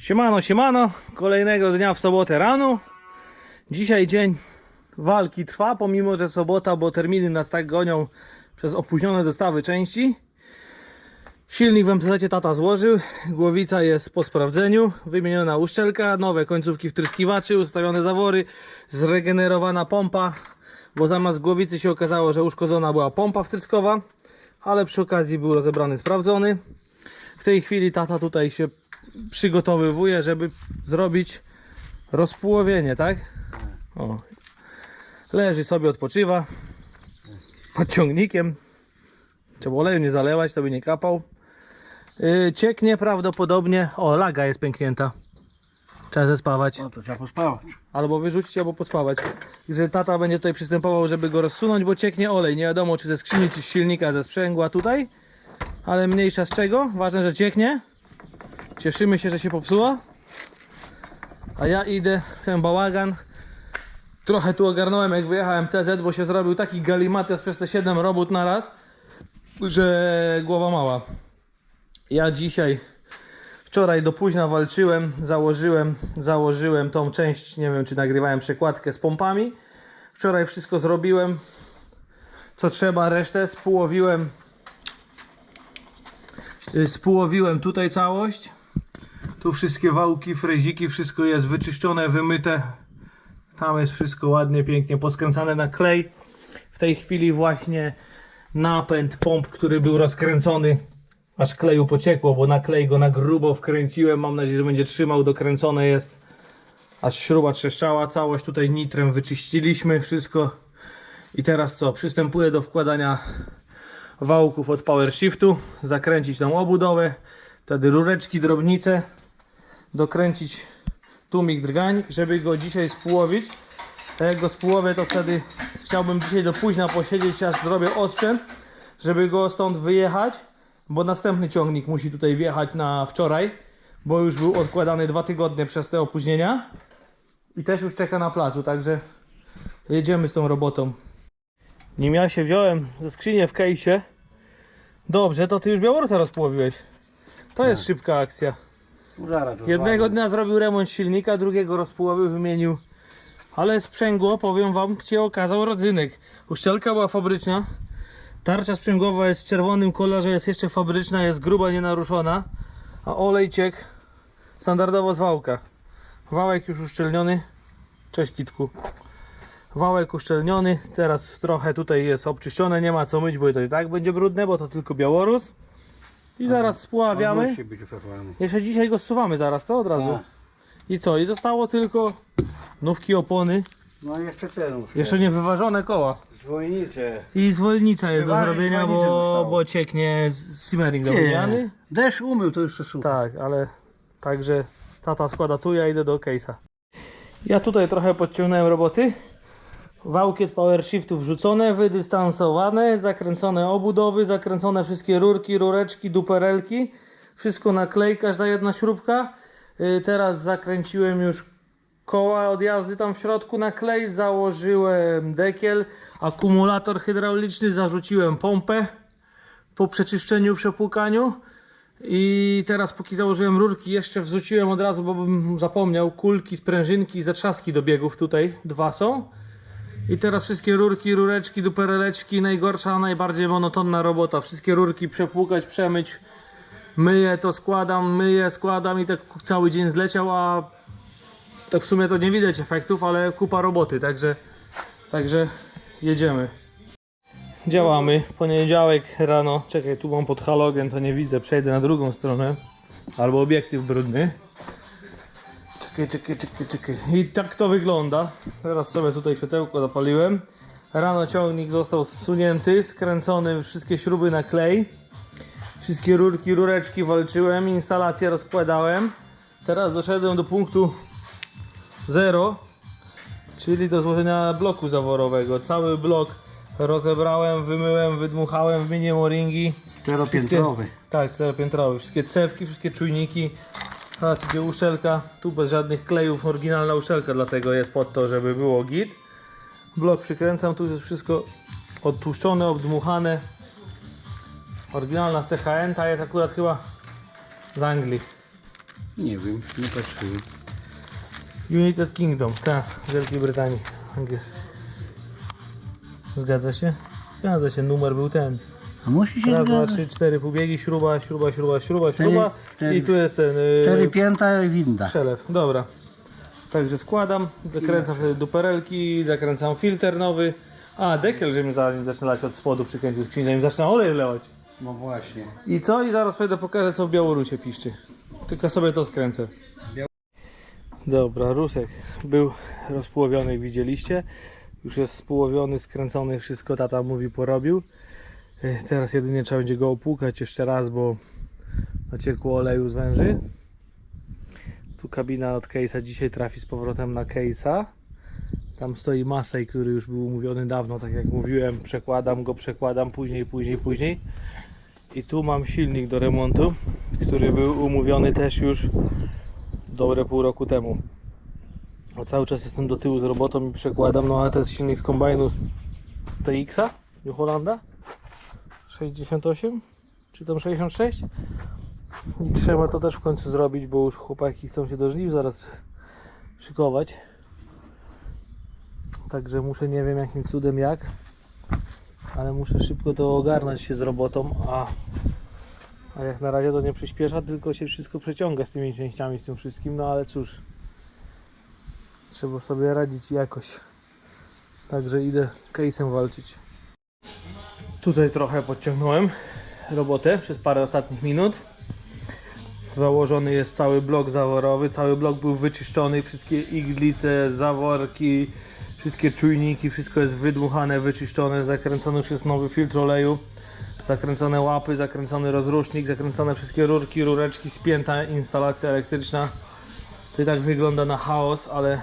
Siemano, siemano, kolejnego dnia w sobotę rano. Dzisiaj dzień walki trwa, pomimo że sobota, bo terminy nas tak gonią przez opóźnione dostawy części. Silnik w MTZ tata złożył, głowica jest po sprawdzeniu, wymieniona uszczelka, nowe końcówki wtryskiwaczy, ustawione zawory, zregenerowana pompa, bo zamiast głowicy się okazało, że uszkodzona była pompa wtryskowa, ale przy okazji był rozebrany, sprawdzony. W tej chwili tata tutaj się przygotowywuje, żeby zrobić rozpułowienie, tak? O. Leży sobie, odpoczywa. Pod ciągnikiem. Trzeba oleju nie zalewać, to by nie kapał. Yy, cieknie prawdopodobnie. O, laga jest pęknięta. Trzeba zespawać. No to trzeba pospawać. Albo wyrzucić, albo pospawać. Że tata będzie tutaj przystępował, żeby go rozsunąć, bo cieknie olej. Nie wiadomo, czy ze skrzyni, czy z silnika, ze sprzęgła tutaj. Ale mniejsza z czego. Ważne, że cieknie. Cieszymy się, że się popsuła. A ja idę ten bałagan. Trochę tu ogarnąłem, jak wyjechałem TZ, bo się zrobił taki galimatias przez te 7 robót na raz, że głowa mała. Ja dzisiaj Wczoraj do późna walczyłem, założyłem, założyłem tą część, nie wiem czy nagrywałem przekładkę z pompami. Wczoraj wszystko zrobiłem, co trzeba, resztę spułowiłem. y, Spułowiłem tutaj całość. Tu wszystkie wałki, freziki, wszystko jest wyczyszczone, wymyte. Tam jest wszystko ładnie, pięknie poskręcane na klej. W tej chwili właśnie napęd pomp, który był rozkręcony, aż kleju pociekło, bo na klej go na grubo wkręciłem. Mam nadzieję, że będzie trzymał, dokręcone jest. Aż śruba trzeszczała, całość tutaj nitrem wyczyściliśmy wszystko. I teraz co? Przystępuję do wkładania wałków od Power Shiftu, zakręcić tą obudowę, wtedy rureczki, drobnice, dokręcić tłumik drgań, żeby go dzisiaj spłowić. A jak go spłowię, to wtedy chciałbym dzisiaj do późna posiedzieć, aż zrobię osprzęt, żeby go stąd wyjechać, bo następny ciągnik musi tutaj wjechać na wczoraj, bo już był odkładany dwa tygodnie przez te opóźnienia i też już czeka na placu, także jedziemy z tą robotą. Nim ja się wziąłem ze skrzynię w kejsie, dobrze, to ty już Białorusa rozpołowiłeś. To jest szybka akcja. To Jednego dnia zrobił remont silnika, drugiego rozpołowił, wymienił. Ale sprzęgło, powiem wam, się okazał rodzynek. Uszczelka była fabryczna. Tarcza sprzęgłowa jest w czerwonym kolorze, jest jeszcze fabryczna, jest gruba, nienaruszona. A olej ciekł standardowo z wałka. Wałek już uszczelniony. Cześć Kitku. Wałek uszczelniony, teraz trochę tutaj jest obczyszczone, nie ma co myć, bo to i tak będzie brudne, bo to tylko Białorus. I zaraz On spławiamy. musi być uszafowany. Jeszcze dzisiaj go zsuwamy zaraz, co? Od razu. Tak. I co? I zostało tylko nówki opony, No i jeszcze ten. jeszcze nie wyważone koła. Zwolnicze. I zwolnica jest do zrobienia, zwolnicę bo, zostało. bo cieknie simmering do wymiany. Deszcz umył, to jeszcze super. Tak, ale także tata składa tu, ja idę do case'a. Ja tutaj trochę podciągnąłem roboty. Wałki od Power Shiftu wrzucone, wydystansowane, zakręcone obudowy, zakręcone wszystkie rurki, rureczki, duperelki. Wszystko na klej, każda jedna śrubka. Yy, Teraz zakręciłem już koła od jazdy tam w środku na klej, założyłem dekiel, akumulator hydrauliczny, zarzuciłem pompę po przeczyszczeniu, przepłukaniu. I teraz póki założyłem rurki, jeszcze wrzuciłem od razu, bo bym zapomniał, kulki, sprężynki i zatrzaski do biegów tutaj, dwa są. I teraz wszystkie rurki, rureczki, dupereleczki, najgorsza, najbardziej monotonna robota. Wszystkie rurki przepłukać, przemyć. Myję to, składam, myję, składam i tak cały dzień zleciał, a tak w sumie to nie widać efektów, ale kupa roboty, także, także jedziemy. Działamy. Poniedziałek rano. Czekaj, tu mam pod halogen, to nie widzę. Przejdę na drugą stronę. Albo obiektyw brudny. Czekaj, czekaj, czekaj, czekaj. I tak to wygląda. Teraz sobie tutaj światełko zapaliłem. Rano ciągnik został zsunięty, skręcony wszystkie śruby na klej. Wszystkie rurki, rureczki walczyłem, instalację rozkładałem. Teraz doszedłem do punktu 0, czyli do złożenia bloku zaworowego. Cały blok rozebrałem, wymyłem, wydmuchałem, wymieniłem o-ringi. Czteropiętrowy. Tak, czteropiętrowy. Wszystkie cewki, wszystkie czujniki. Teraz idzie uszelka. Tu bez żadnych klejów, oryginalna uszelka, dlatego jest pod to, żeby było git. Blok przykręcam, tu jest wszystko odtłuszczone, obdmuchane. Oryginalna CHN, ta jest akurat chyba z Anglii. Nie wiem, nie patrzyłem. United Kingdom, tak, z Wielkiej Brytanii. Zgadza się? Zgadza się, numer był ten. A musi się Raz, dwa, zgadzać. trzy, cztery półbiegi, śruba, śruba, śruba, śruba, śruba cztery- i tu jest ten Cztery yy, pięta i winda. przelew. Dobra. Także składam, zakręcam wtedy duperelki, zakręcam filtr nowy. A, dekiel, że mi zanim zaczyna lać od spodu przykręcił skrzynię, zanim zaczyna olej wlewać. No właśnie. I co? I zaraz przejdę pokażę co w Białorusie piszczy. Tylko sobie to skręcę. Dobra, rusek był rozpołowiony, widzieliście. Już jest społowiony, skręcony, wszystko tata mówi porobił. Teraz jedynie trzeba będzie go opłukać jeszcze raz, bo naciekło oleju z węży. Tu kabina od case'a dzisiaj trafi z powrotem na case'a. Tam stoi Masej, który już był umówiony dawno, tak jak mówiłem. Przekładam go, przekładam później, później, później. I tu mam silnik do remontu, który był umówiony też już dobre pół roku temu. A cały czas jestem do tyłu z robotą i przekładam, no ale to jest silnik z kombajnu z TX-a New Hollanda 68 czy tam 66 i trzeba to też w końcu zrobić, bo już chłopaki chcą się do żniw zaraz szykować. Także muszę, nie wiem jakim cudem jak, ale muszę szybko to ogarnąć się z robotą, a, a jak na razie to nie przyspiesza, tylko się wszystko przeciąga z tymi częściami, z tym wszystkim, no ale cóż, trzeba sobie radzić jakoś. Także idę case'em walczyć. Tutaj trochę podciągnąłem robotę przez parę ostatnich minut. Założony jest cały blok zaworowy, cały blok był wyczyszczony, wszystkie iglice, zaworki, wszystkie czujniki, wszystko jest wydmuchane, wyczyszczone, zakręcony już jest nowy filtr oleju, zakręcone łapy, zakręcony rozrusznik, zakręcone wszystkie rurki, rureczki, spięta instalacja elektryczna. To i tak wygląda na chaos, ale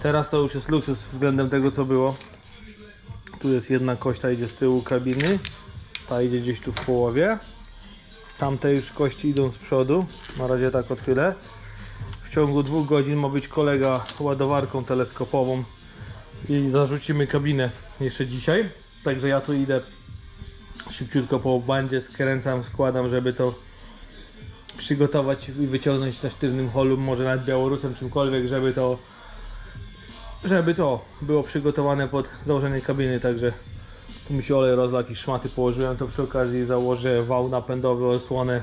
teraz to już jest luksus względem tego co było. Tu jest jedna kość, idzie z tyłu kabiny, ta idzie gdzieś tu w połowie. Tamte już kości idą z przodu, na razie tak odchylę. W ciągu dwóch godzin ma być kolega ładowarką teleskopową i zarzucimy kabinę jeszcze dzisiaj. Także ja tu idę szybciutko po bandzie, skręcam, składam, żeby to przygotować i wyciągnąć na sztywnym holu, może nawet Białorusem, czymkolwiek, żeby to żeby to było przygotowane pod założenie kabiny, także tu mi się olej rozlał, jakieś szmaty położyłem, to przy okazji założę wał napędowy, osłonę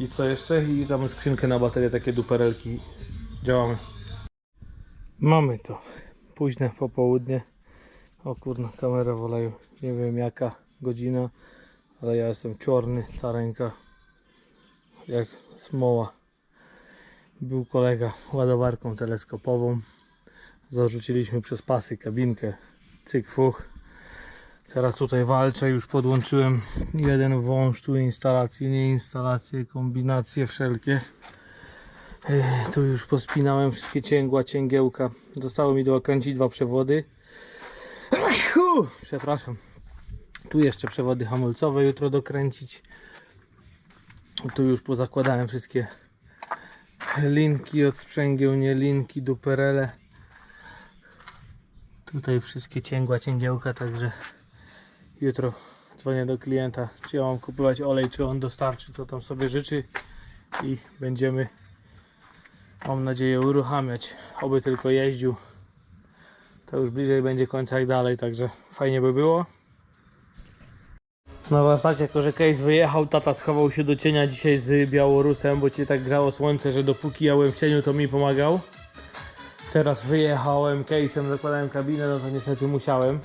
i co jeszcze? I tam skrzynkę na baterię, takie duperelki. Działamy. Mamy to. Późne popołudnie. O kurna, kamera w oleju. Nie wiem jaka godzina, ale ja jestem czarny, ta ręka jak smoła. Był kolega ładowarką teleskopową. Zarzuciliśmy przez pasy kabinkę. Cyk fuch. Teraz tutaj walczę, już podłączyłem jeden wąż, tu instalacje, nie instalacje, kombinacje wszelkie. Tu już pospinałem wszystkie cięgła, cięgiełka. Zostało mi do okręcić dwa przewody. Przepraszam. Tu jeszcze przewody hamulcowe jutro dokręcić. Tu już pozakładałem wszystkie linki od sprzęgieł, nie linki, duperele. Tutaj wszystkie cięgła, cięgiełka, także jutro dzwonię do klienta, czy ja mam kupować olej, czy on dostarczy, co tam sobie życzy i będziemy, mam nadzieję, uruchamiać. Oby tylko jeździł. To już bliżej będzie końca jak dalej, także fajnie by było. Na warsztacie, jako że case wyjechał, tata schował się do cienia dzisiaj z Białorusem, bo cię tak grzało słońce, że dopóki ja byłem w cieniu, to mi pomagał. Teraz wyjechałem case'em, zakładałem kabinę, no to niestety musiałem.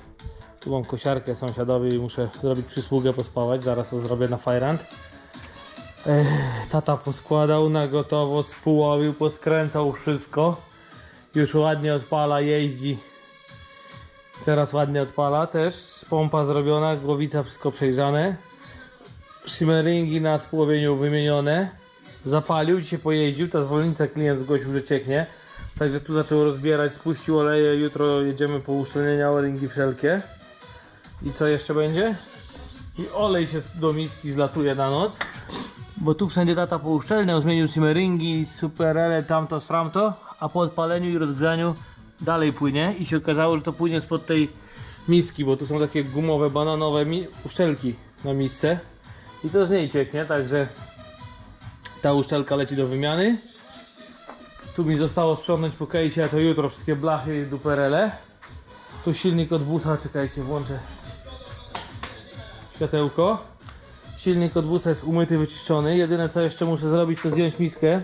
Tu mam kosiarkę sąsiadowi i muszę zrobić przysługę, pospawać. Zaraz to zrobię na Fajrant. Tata poskładał na gotowo, spułowił, poskręcał wszystko. Już ładnie odpala, jeździ. Teraz ładnie odpala też. Pompa zrobiona, głowica wszystko przejrzane. Shimmeringi na spłowieniu wymienione. Zapalił, dzisiaj pojeździł. Ta zwolnica klient zgłosił, że cieknie. Także tu zaczął rozbierać, spuścił oleje. Jutro jedziemy po uszczelnienia o-ringi wszelkie. I co jeszcze będzie? I olej się do miski zlatuje na noc. Bo tu wszędzie tata pouszczelniał, zmienił simmeringi, superele, tamto, stramto, a po odpaleniu i rozgrzaniu dalej płynie i się okazało, że to płynie spod tej miski, bo tu są takie gumowe, bananowe uszczelki na misce i to z niej cieknie, także Ta uszczelka leci do wymiany. Tu mi zostało sprzątnąć po a to jutro wszystkie blachy i duperele. Tu silnik od busa, czekajcie, włączę światełko. Silnik od busa jest umyty, wyczyszczony. Jedyne co jeszcze muszę zrobić to zdjąć miskę,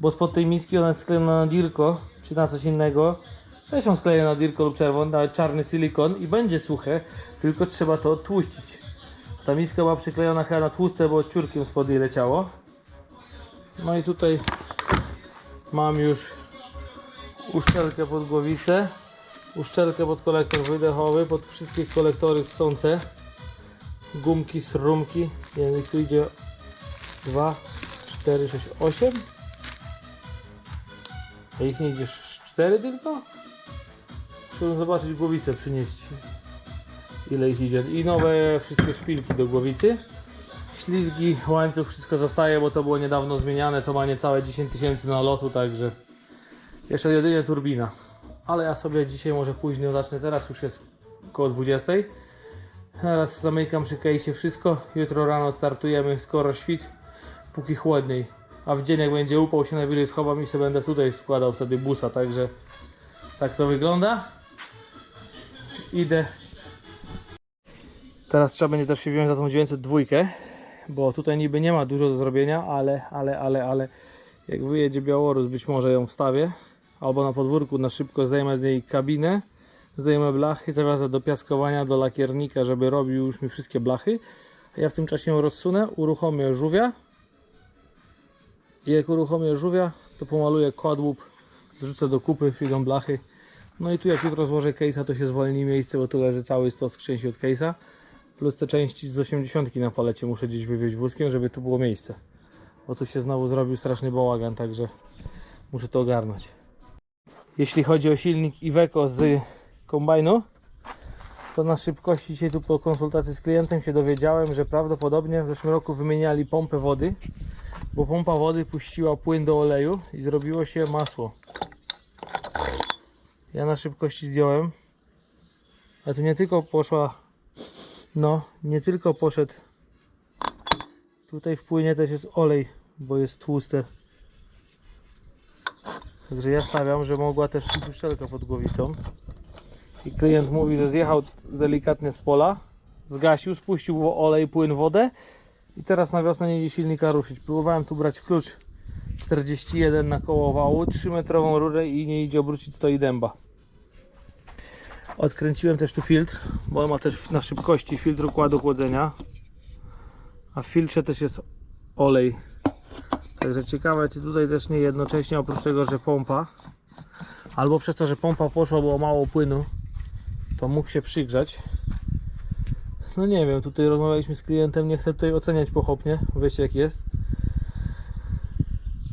bo spod tej miski ona jest sklejona na dirko, czy na coś innego. Też ją skleję na dirko lub czerwon, na czarny silikon i będzie suche, tylko trzeba to tłuścić. Ta miska była przyklejona chyba na tłuste, bo ciurkiem spod jej leciało. No i tutaj mam już uszczelkę pod głowicę, uszczelkę pod kolektor wydechowy, pod wszystkie kolektory ssące, gumki, srumki, jak tu idzie 2, 4, 6, 8 a ich nie idzie 4 tylko? Trzeba zobaczyć głowicę przynieść. Ile ich idzie? I nowe wszystkie szpilki do głowicy ślizgi, łańcuch, wszystko zostaje, bo to było niedawno zmieniane, to ma niecałe 10 tysięcy na lotu, także jeszcze jedynie turbina. Ale ja sobie dzisiaj może później zacznę, teraz już jest około 20. Teraz zamykam przy case'ie wszystko, jutro rano startujemy, skoro świt, póki chłodniej. A w dzień jak będzie upał się najwyżej schowam i sobie będę tutaj składał wtedy busa, także tak to wygląda. Idę. Teraz trzeba będzie też się wziąć za tą 902 bo tutaj niby nie ma dużo do zrobienia, ale, ale, ale, ale jak wyjedzie Białorus, być może ją wstawię, albo na podwórku na szybko zdejmę z niej kabinę, zdejmę blachy, zawiozę do piaskowania, do lakiernika, żeby robił już mi wszystkie blachy. Ja w tym czasie ją rozsunę, uruchomię żółwia i jak uruchomię żółwia, to pomaluję kładłup, zrzucę do kupy, przyjdą blachy. No i tu jak jutro złożę case'a, to się zwolni miejsce, bo tu leży cały stos części od case'a. Plus te części z 80 na palecie muszę gdzieś wywieźć wózkiem, żeby tu było miejsce. Bo tu się znowu zrobił straszny bałagan, także muszę to ogarnąć. Jeśli chodzi o silnik Iveco z kombajnu, to na szybkości dzisiaj tu po konsultacji z klientem się dowiedziałem, że prawdopodobnie w zeszłym roku wymieniali pompę wody, bo pompa wody puściła płyn do oleju i zrobiło się masło. Ja na szybkości zdjąłem, ale tu nie tylko poszła no, nie tylko poszedł. Tutaj w płynie też jest olej, bo jest tłuste. Także ja stawiam, że mogła też uszczelka pod głowicą. I klient mówi, że zjechał delikatnie z pola, zgasił, spuścił olej, płyn, wodę i teraz na wiosnę nie idzie silnika ruszyć. Próbowałem tu brać klucz 41 na koło wału, 3 metrową rurę i nie idzie obrócić, stoi dęba. Odkręciłem też tu filtr, bo ma też na szybkości filtr układu chłodzenia. A w filtrze też jest olej. Także ciekawe, czy tutaj też nie jednocześnie, oprócz tego, że pompa, albo przez to, że pompa poszła, było mało płynu, to mógł się przygrzać. No nie wiem, tutaj rozmawialiśmy z klientem, nie chcę tutaj oceniać pochopnie, wiecie jak jest.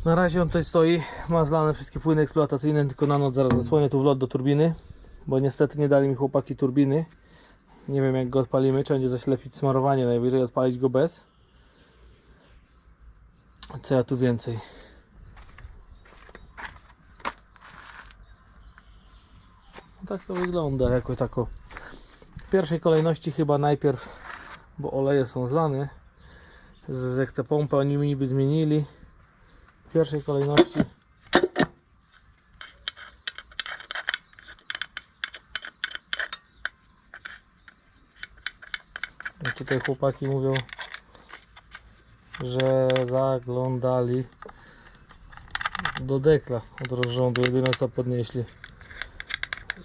Na razie on tutaj stoi, ma zlane wszystkie płyny eksploatacyjne, tylko na noc zaraz zasłonię tu wlot do turbiny bo niestety nie dali mi chłopaki turbiny. Nie wiem jak go odpalimy, czy będzie zaślepić smarowanie, najwyżej odpalić go bez. Co ja tu więcej? No tak to wygląda jako tako. W pierwszej kolejności chyba najpierw, bo oleje są zlane, z jak te pompy oni mi niby zmienili. W pierwszej kolejności I tutaj chłopaki mówią, że zaglądali do dekla od rozrządu, jedyne co podnieśli.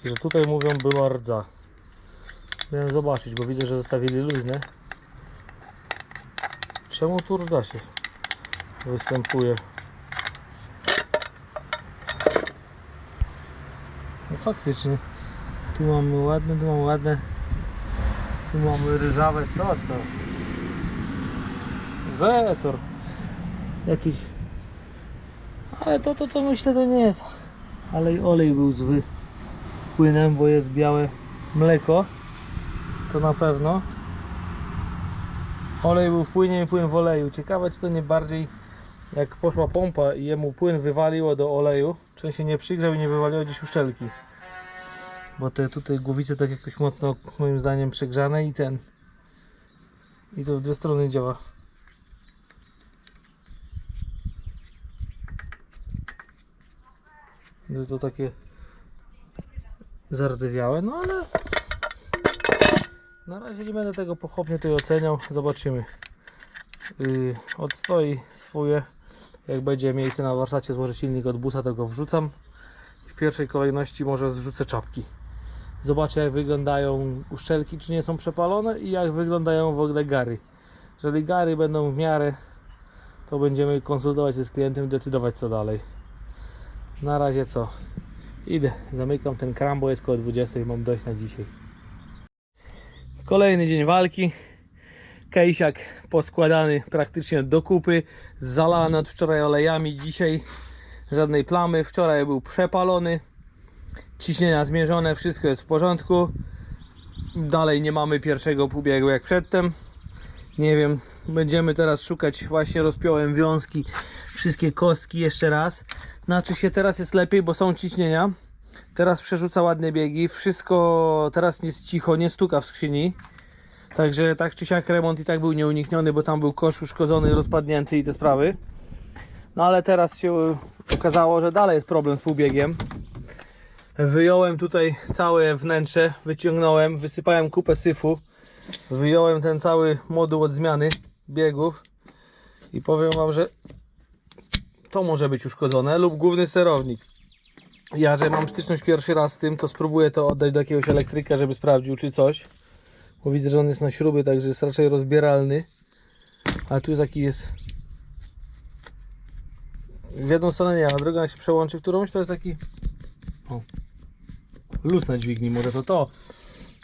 I że tutaj mówią była rdza. Miałem zobaczyć, bo widzę, że zostawili luźne. Czemu tu rdza się występuje? No faktycznie. Tu mamy ładne, tu mamy ładne. Tu mamy ryżawe, co to? Zetor. Jakiś. Ale to, to, to myślę to nie jest. Ale i olej był zły płynem, bo jest białe mleko. To na pewno. Olej był w płynie i płyn w oleju. Ciekawe czy to nie bardziej jak poszła pompa i jemu płyn wywaliło do oleju, czy się nie przygrzał i nie wywaliło gdzieś uszczelki bo te tutaj głowice tak jakoś mocno moim zdaniem przegrzane i ten. I to w dwie strony działa. To takie zardzewiałe, no ale na razie nie będę tego pochopnie tutaj oceniał, zobaczymy. Yy, odstoi swoje. Jak będzie miejsce na warsztacie, złożę silnik od busa, to go wrzucam. W pierwszej kolejności może zrzucę czapki. Zobaczę jak wyglądają uszczelki, czy nie są przepalone i jak wyglądają w ogóle gary. Jeżeli gary będą w miarę, to będziemy konsultować się z klientem i decydować co dalej. Na razie co? Idę, zamykam ten kram, bo jest koło 20 i mam dość na dzisiaj. Kolejny dzień walki. Kejsiak poskładany praktycznie do kupy, zalany od wczoraj olejami, dzisiaj żadnej plamy, wczoraj był przepalony, ciśnienia zmierzone, wszystko jest w porządku. Dalej nie mamy pierwszego półbiegu jak przedtem. Nie wiem, będziemy teraz szukać, właśnie rozpiąłem wiązki, wszystkie kostki jeszcze raz. Znaczy się teraz jest lepiej, bo są ciśnienia. Teraz przerzuca ładne biegi, wszystko teraz jest cicho, nie stuka w skrzyni. Także tak czy siak remont i tak był nieunikniony, bo tam był kosz uszkodzony, rozpadnięty i te sprawy. No ale teraz się okazało, że dalej jest problem z półbiegiem. Wyjąłem tutaj całe wnętrze, wyciągnąłem, wysypałem kupę syfu. Wyjąłem ten cały moduł od zmiany biegów i powiem Wam, że to może być uszkodzone lub główny sterownik. Ja, że mam styczność pierwszy raz z tym, to spróbuję to oddać do jakiegoś elektryka, żeby sprawdził czy coś. Bo widzę, że on jest na śruby, także jest raczej rozbieralny. A tu jest taki jest. W jedną stronę nie, a drugą jak się przełączy którąś, to jest taki. O. Luz na dźwigni, może to to.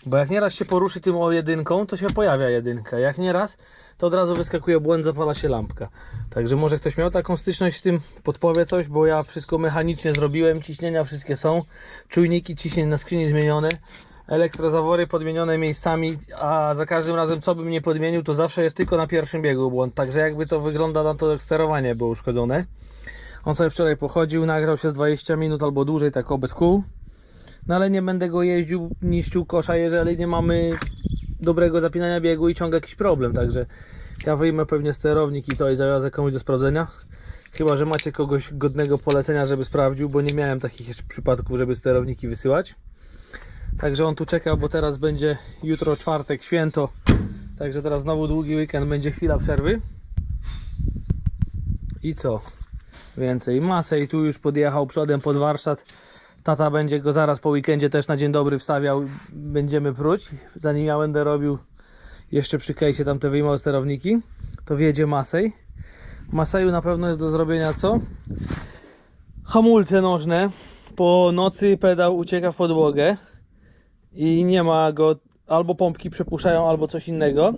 Bo jak nieraz się poruszy tym o jedynką, to się pojawia jedynka. Jak nieraz, to od razu wyskakuje błęd, zapala się lampka. Także może ktoś miał taką styczność z tym, podpowie coś, bo ja wszystko mechanicznie zrobiłem, ciśnienia wszystkie są, czujniki ciśnień na skrzyni zmienione, elektrozawory podmienione miejscami, a za każdym razem co bym nie podmienił, to zawsze jest tylko na pierwszym biegu błąd. Także jakby to wygląda na to, jak sterowanie było uszkodzone. On sobie wczoraj pochodził, nagrzał się z 20 minut albo dłużej, tak bez kół. No ale nie będę go jeździł, niszczył kosza, jeżeli nie mamy dobrego zapinania biegu i ciągle jakiś problem, także ja wyjmę pewnie sterownik i to i zawiozę komuś do sprawdzenia. Chyba, że macie kogoś godnego polecenia, żeby sprawdził, bo nie miałem takich jeszcze przypadków, żeby sterowniki wysyłać. Także on tu czekał, bo teraz będzie jutro czwartek, święto. Także teraz znowu długi weekend, będzie chwila przerwy. I co? Więcej masę i tu już podjechał przodem pod warsztat. Tata będzie go zaraz po weekendzie też na dzień dobry wstawiał. Będziemy pruć. Zanim ja będę robił jeszcze przy kejsie tam te sterowniki, to wjedzie Masej. Maseju na pewno jest do zrobienia co? Hamulce nożne. Po nocy pedał ucieka w podłogę i nie ma go, albo pompki przepuszczają, albo coś innego.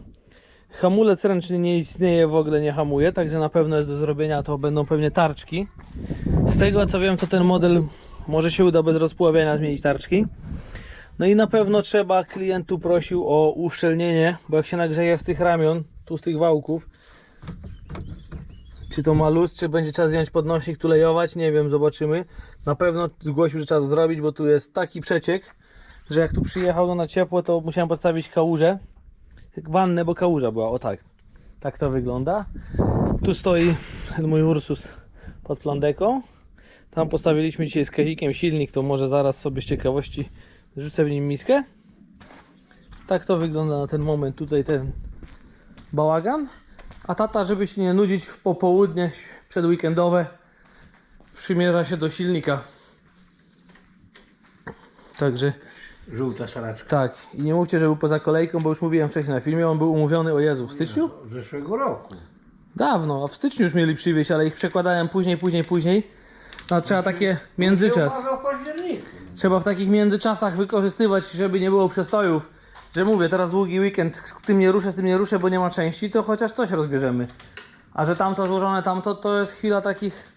Hamulec ręczny nie istnieje, w ogóle nie hamuje, także na pewno jest do zrobienia, to będą pewnie tarczki. Z tego co wiem, to ten model może się uda bez rozpławiania zmienić tarczki. No i na pewno trzeba, klient tu prosił o uszczelnienie, bo jak się nagrzeje z tych ramion, tu z tych wałków, czy to ma luz, czy będzie trzeba zdjąć podnośnik, tu lejować, nie wiem, zobaczymy. Na pewno zgłosił, że trzeba to zrobić, bo tu jest taki przeciek, że jak tu przyjechał no na ciepło, to musiałem postawić kałużę. Wannę, bo kałuża była, o tak. Tak to wygląda. Tu stoi mój Ursus pod plandeką. Tam postawiliśmy dzisiaj z Kazikiem silnik, to może zaraz sobie z ciekawości rzucę w nim miskę. Tak to wygląda na ten moment tutaj ten bałagan. A tata, żeby się nie nudzić w popołudnie przedweekendowe, przymierza się do silnika. Także Żółta szaraczka. tak, i nie mówcie, że był poza kolejką, bo już mówiłem wcześniej na filmie, on był umówiony o Jezu w styczniu? Z zeszłego roku. Dawno, a w styczniu już mieli przywieźć, ale ich przekładałem później, później, później. No trzeba takie międzyczas. Trzeba w takich międzyczasach wykorzystywać, żeby nie było przestojów. Że mówię, teraz długi weekend, z tym nie ruszę, z tym nie ruszę, bo nie ma części, to chociaż coś rozbierzemy. A że tamto złożone, tamto, to jest chwila takich...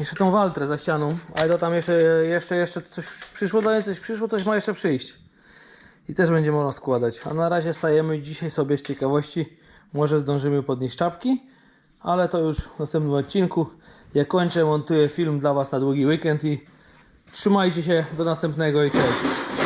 Jeszcze tą waltrę za ścianą, ale to tam jeszcze, jeszcze, jeszcze coś przyszło do niej, coś przyszło, coś ma jeszcze przyjść. I też będzie można składać. A na razie stajemy dzisiaj sobie z ciekawości. Może zdążymy podnieść czapki, ale to już w następnym odcinku. Ja kończę, montuję film dla Was na długi weekend i trzymajcie się do następnego i cześć.